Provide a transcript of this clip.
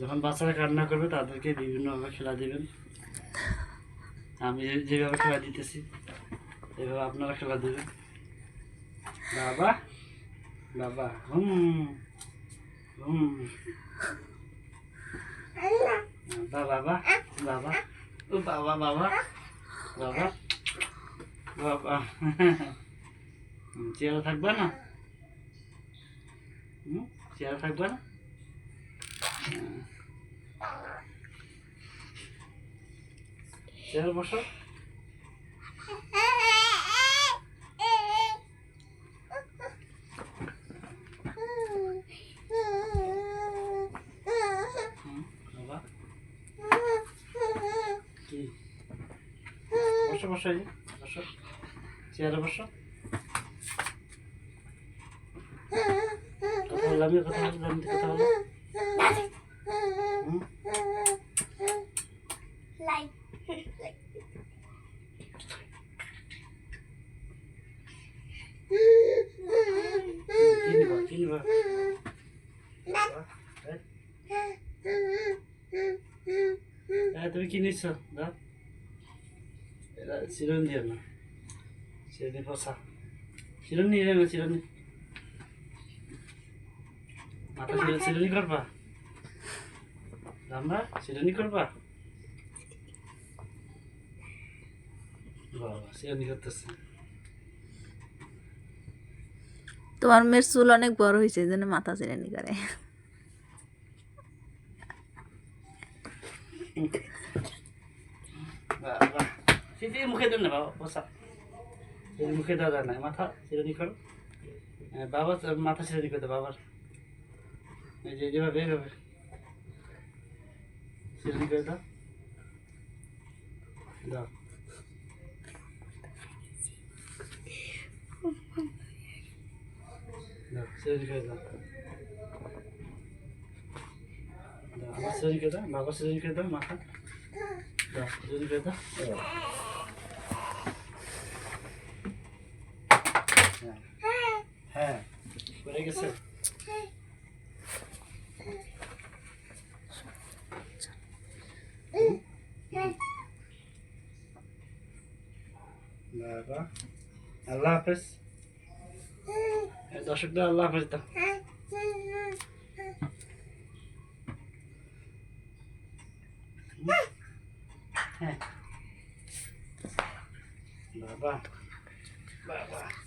যখন বাচ্চারা কান্না করবে, তাদেরকে বিভিন্নভাবে খেলা দেবেন। আমি যেভাবে খেলা দিতেছি, এভাবে আপনারা খেলা দেবেন। বাবা বাবা, হুম হুম। বাবা বাবা বাবা, ও বাবা বাবা বাবা বাবা। চেয়ারে থাকবে না? চেয়ারে থাকবে না। চেয়ারে বসো বসো বসো বসো চেয়ারে বসো কথা কথা কথা বলো নিবা হ্যাঁ তুমি কি নিচ্ছ? দাও। এটা চিরন দিয়ে না চিরনি পচা চিরনি রে না চিরনি। মাথা চিরনি করবা? রামরা চিরনি করবা? বাবা চিরনি করতেছে। তোমার মেয়ের চুল অনেক বড় হয়েছে এই জন্য মাথা চিরানি করে মুখে দেন না বাবা পচা মুখে দেওয়া যায় না মাথা চিরনি করো। হ্যাঁ, বাবা মাথা চিরনি করে দাও বাবার। এই যে যেভাবে এইভাবে। চিরনি করে দাও দাও দাও চিরনি করে দাও দাও আমার চিরনি করে দাও বাবা চিরনি করে দাও মাথা দাও চিরনি করে দাও হ্যাঁ হ্যাঁ পড়ে গেছে galiba. Allah hafız. Evet, aşıklar Allah hafız. Baba. Baba.